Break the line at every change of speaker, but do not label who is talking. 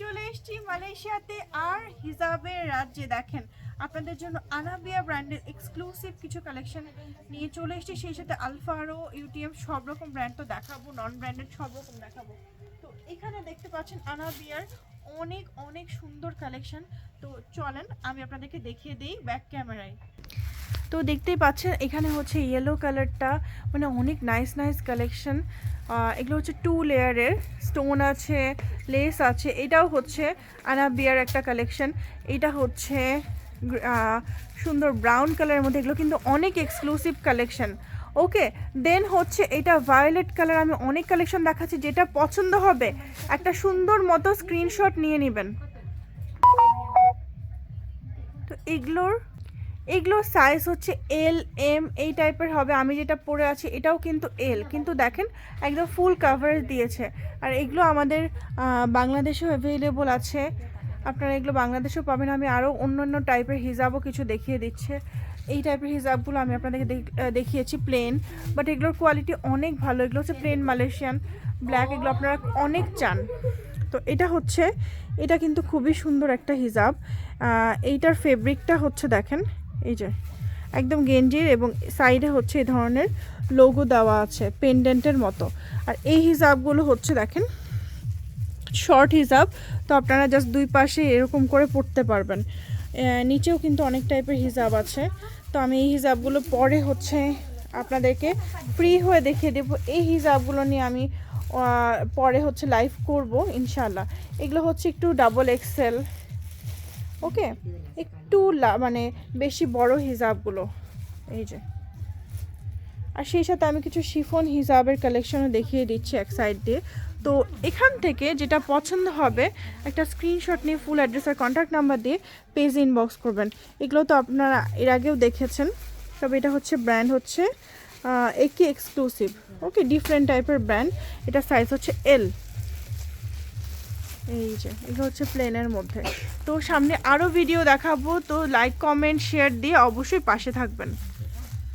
চলে এসেছি মালয়েশিয়াতে। আর হিজাবের রাজ্যে দেখেন, আপনাদের জন্য আনাবিয়া ব্র্যান্ডের এক্সক্লুসিভ কিছু কালেকশন নিয়ে চলে এসেছি। সেই সাথে আলফারো, ইউটিএম, সব রকম ব্র্যান্ড তো দেখাবো নন ব্র্যান্ডেড সব রকম দেখাবো। তো এখানে দেখতে পাচ্ছেন আনাবিয়ার অনেক অনেক সুন্দর কালেকশন তো চলেন, আমি আপনাদেরকে দেখিয়ে দিই ব্যাক ক্যামেরায় তো দেখতেই পাচ্ছেন, এখানে হচ্ছে ইয়েলো কালারটা মানে অনেক নাইস নাইস কালেকশন এগুলো হচ্ছে টু লেয়ারের স্টোন আছে লেস আছে, এটাও হচ্ছে আনাবিয়ার একটা কালেকশন এটা হচ্ছে সুন্দর ব্রাউন কালারের মধ্যে, এগুলো কিন্তু অনেক এক্সক্লুসিভ কালেকশন ওকে দেন হচ্ছে এটা ভায়োলেট কালার আমি অনেক কালেকশন দেখাচ্ছি, যেটা পছন্দ হবে। একটা সুন্দর মতো স্ক্রিনশট নিয়ে নেবেন। তো এগুলোর এগুলোর সাইজ হচ্ছে এল এম এই টাইপের হবে। আমি যেটা পরে আছি, এটাও কিন্তু এল কিন্তু দেখেন, একদম ফুল কাভারেজ দিয়েছে। আর এগুলো আমাদের বাংলাদেশেও অ্যাভেলেবল আছে। আপনারা এগুলো বাংলাদেশেও পাবেন। আমি আরও অন্য অন্য টাইপের হিজাবও কিছু দেখিয়ে দিচ্ছে। এই টাইপের হিজাবগুলো আমি আপনাদেরকে দেখ- দেখিয়েছি প্লেন বাট এগুলোর কোয়ালিটি অনেক ভালো। এগুলো হচ্ছে প্লেন মালয়েশিয়ান ব্ল্যাক এগুলো আপনারা অনেক চান। তো এটা হচ্ছে, এটা কিন্তু খুবই সুন্দর একটা হিজাব। এইটার ফেব্রিকটা হচ্ছে দেখেন এই যে, একদম গেঞ্জির এবং সাইডে হচ্ছে এই ধরনের লোগো দেওয়া আছে পেন্ডেন্টের মতো। আর এই হিজাবগুলো হচ্ছে দেখেন শর্ট হিসাব তো আপনারা জাস্ট দুই পাশে এরকম করে পড়তে পারবেন। নিচেও কিন্তু অনেক টাইপের হিসাব আছে। তো আমি এই হিসাবগুলো পরে হচ্ছে আপনাদেরকে ফ্রি হয়ে দেখিয়ে দেবো। এই হিসাবগুলো নিয়ে আমি পরে হচ্ছে লাইভ করব ইনশাল্লাহ এগুলো হচ্ছে একটু ডাবল এক্সেল ওকে একটু মানে বেশি বড় হিসাবগুলো এই যে। আর সেই সাথে আমি কিছু শিফন হিসাবের কালেকশনও দেখিয়ে দিচ্ছি এক সাইড দিয়ে। তো এখান থেকে যেটা পছন্দ হবে, একটা স্ক্রিনশট নিয়ে ফুল অ্যাড্রেস আর কন্ট্যাক্ট নাম্বার দিয়ে পেজ ইনবক্স করবেন। এগুলো তো আপনারা এর আগেও দেখেছেন। তবে এটা হচ্ছে ব্র্যান্ড হচ্ছে একে এক্সক্লুসিভ ওকে ডিফারেন্ট টাইপের ব্র্যান্ড এটা সাইজ হচ্ছে এল এই যে এগুলো হচ্ছে প্লেনের মধ্যে। তো সামনে আরও ভিডিও দেখাবো, তো লাইক কমেন্ট শেয়ার দিয়ে অবশ্যই পাশে থাকবেন।